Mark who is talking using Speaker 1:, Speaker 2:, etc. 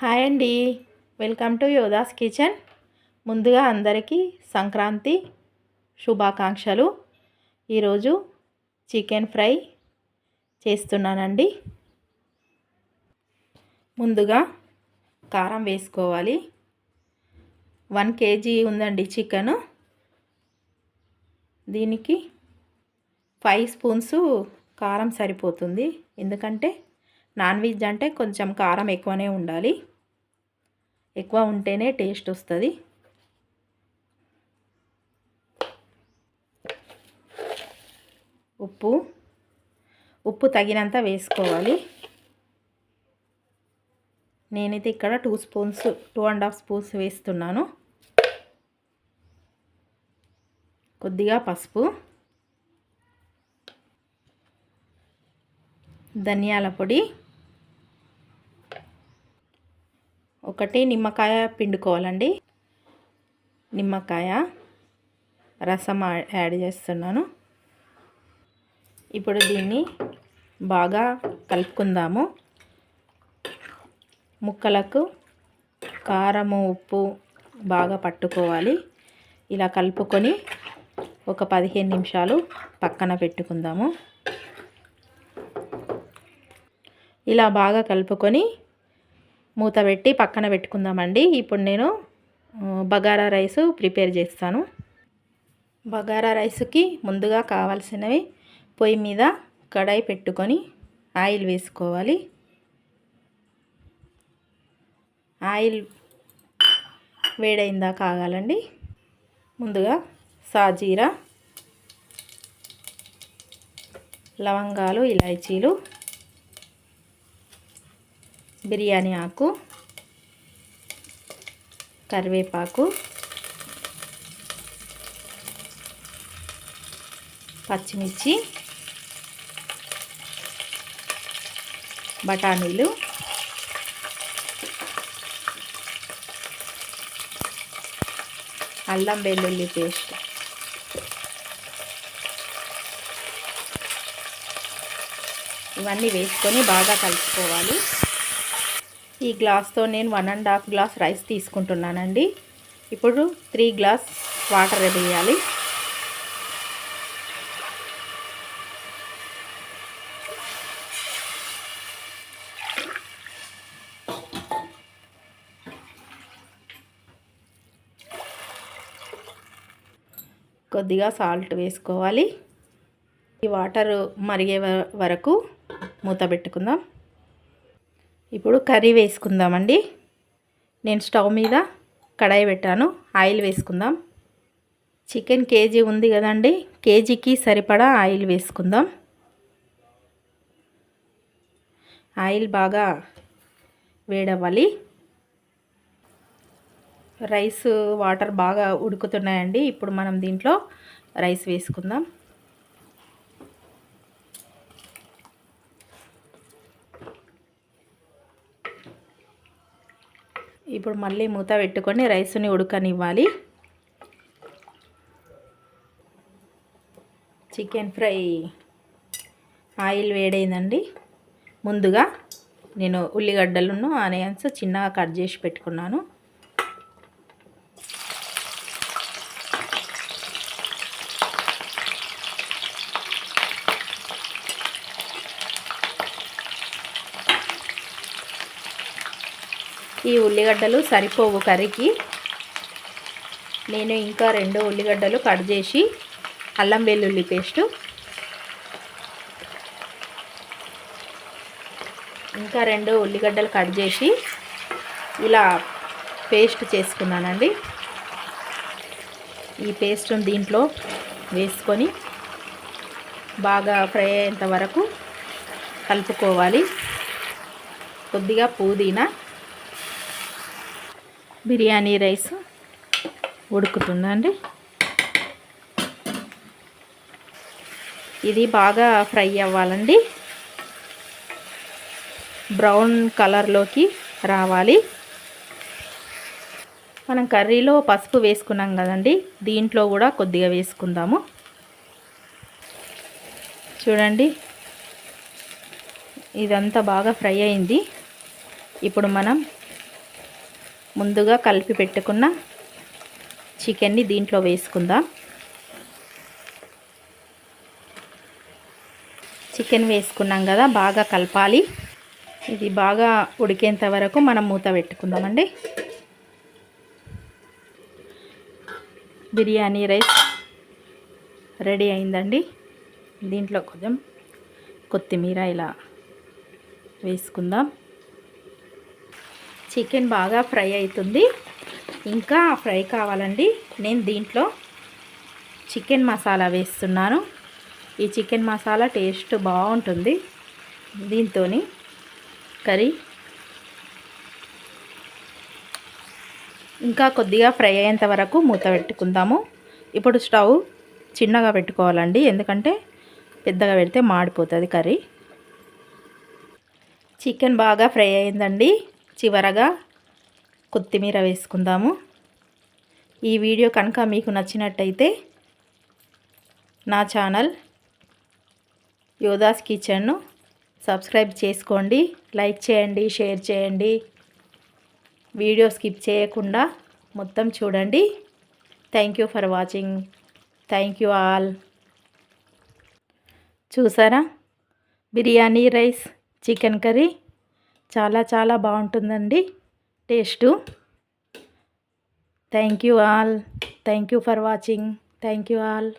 Speaker 1: Hi అండి. Welcome to Yoda's kitchen. ముందుగా అందరికీ సంక్రాంతి శుభాకాంక్షలు. ఈరోజు చికెన్ ఫ్రై చేస్తున్నానండి. ముందుగా కారం వేసుకోవాలి. వన్ కేజీ ఉందండి చికెను. దీనికి ఫైవ్ స్పూన్స్ కారం సరిపోతుంది. ఎందుకంటే నాన్ వెజ్ అంటే కొంచెం కారం ఎక్కువనే ఉండాలి. ఎక్కువ ఉంటేనే టేస్ట్ వస్తుంది. ఉప్పు. ఉప్పు తగినంత వేసుకోవాలి. నేనైతే ఇక్కడ two spoons two and half spoons వేస్తున్నాను. కొద్దిగా పసుపు. ధనియాల పొడి. ఒకటి నిమ్మకాయ పిండుకోవాలండి. నిమ్మకాయ రసం యాడ్ చేస్తున్నాను. ఇప్పుడు దీన్ని బాగా కలుపుకుందాము. ముక్కలకు కారము ఉప్పు బాగా పట్టుకోవాలి. ఇలా కలుపుకొని ఒక పదిహేను నిమిషాలు పక్కన పెట్టుకుందాము. ఇలా బాగా కలుపుకొని మూత పెట్టి పక్కన పెట్టుకుందామండి. ఇప్పుడు నేను బగారా రైస్ ప్రిపేర్ చేస్తాను. బగారా రైస్కి ముందుగా కావాల్సినవి పొయ్యి మీద కడాయి పెట్టుకొని ఆయిల్ వేసుకోవాలి. ఆయిల్ వేడైందా కాగాలండి. ముందుగా సాజీరా లవంగాలు ఇలాచీలు బిర్యానీ ఆకు కరివేపాకు పచ్చిమిర్చి బఠానీలు అల్లం వెల్లుల్లి పేస్ట్. ఇవన్నీ వేసుకొని బాగా కలుపుకోవాలి. ఈ గ్లాస్తో నేను one and half glass rice తీసుకుంటున్నానండి. ఇప్పుడు త్రీ గ్లాస్ వాటర్ వేయాలి. కొద్దిగా సాల్ట్ వేసుకోవాలి. ఈ వాటర్ మరిగే వరకు మూత పెట్టుకుందాం. ఇప్పుడు కర్రీ వేసుకుందామండి. నేను స్టవ్ మీద కడాయి పెట్టాను. ఆయిల్ వేసుకుందాం. చికెన్ కేజీ ఉంది కదండి. కేజీకి సరిపడా ఆయిల్ వేసుకుందాం. ఆయిల్ బాగా వేడవ్వాలి. రైస్ వాటర్ బాగా ఉడుకుతున్నాయండి. ఇప్పుడు మనం దీంట్లో రైస్ వేసుకుందాం. ఇప్పుడు మళ్ళీ మూత పెట్టుకొని రైస్ని ఉడకనివ్వాలి. చికెన్ ఫ్రై ఆయిల్ వేడైందండి. ముందుగా నేను ఉల్లిగడ్డలను ఆనియన్స్ చిన్నగా కట్ చేసి పెట్టుకున్నాను. ఈ ఉల్లిగడ్డలు సరిపోవు కర్రీకి. నేను ఇంకా రెండు ఉల్లిగడ్డలు కట్ చేసి అల్లం వెల్లుల్లి పేస్టు. ఇంకా రెండు ఉల్లిగడ్డలు కట్ చేసి ఇలా పేస్ట్ చేసుకున్నానండి. ఈ పేస్ట్ దీంట్లో వేసుకొని బాగా ఫ్రై అయ్యేంత వరకు కలుపుకోవాలి. కొద్దిగా పుదీనా బిర్యానీ రైస్ ఉడుకుతుందండి ఇది బాగా ఫ్రై అవ్వాలండి. బ్రౌన్ కలర్లోకి రావాలి. మనం కర్రీలో పసుపు వేసుకున్నాం కదండి దీంట్లో కూడా కొద్దిగా వేసుకుందాము. చూడండి ఇదంతా బాగా ఫ్రై అయింది. ఇప్పుడు మనం ముందుగా కలిపి పెట్టుకున్న చికెన్ని దీంట్లో వేసుకుందాం. చికెన్ వేసుకున్నాం కదా బాగా కలపాలి. ఇది బాగా ఉడికేంత వరకు మనం మూత పెట్టుకుందామండి. బిర్యానీ రైస్ రెడీ అయిందండి. దీంట్లో కొంచెం కొత్తిమీర ఇలా వేసుకుందాం. చికెన్ బాగా ఫ్రై అవుతుంది. ఇంకా ఫ్రై కావాలండి. నేను దీంట్లో చికెన్ మసాలా వేస్తున్నాను. ఈ చికెన్ మసాలా టేస్ట్ బాగుంటుంది. దీంతో కర్రీ ఇంకా కొద్దిగా ఫ్రై అయ్యేంత వరకు మూత పెట్టుకుందాము. ఇప్పుడు స్టవ్ చిన్నగా పెట్టుకోవాలండి. ఎందుకంటే పెద్దగా పెడితే మాడిపోతుంది కర్రీ. చికెన్ బాగా ఫ్రై అయిందండి. చివరగా కొత్తిమీర వేసుకుందాము. ఈ వీడియో కనుక మీకు నచ్చినట్టయితే నా ఛానల్ యోదాస్ కిచెన్ను సబ్స్క్రైబ్ చేసుకోండి లైక్ చేయండి షేర్ చేయండి. వీడియో స్కిప్ చేయకుండా మొత్తం చూడండి. Thank you for watching. Thank you all. చూసారా? బిర్యానీ రైస్ చికెన్ కర్రీ చాలా చాలా బాగుంటుందండి. Taste. Thank you all. Thank you for watching. Thank you all.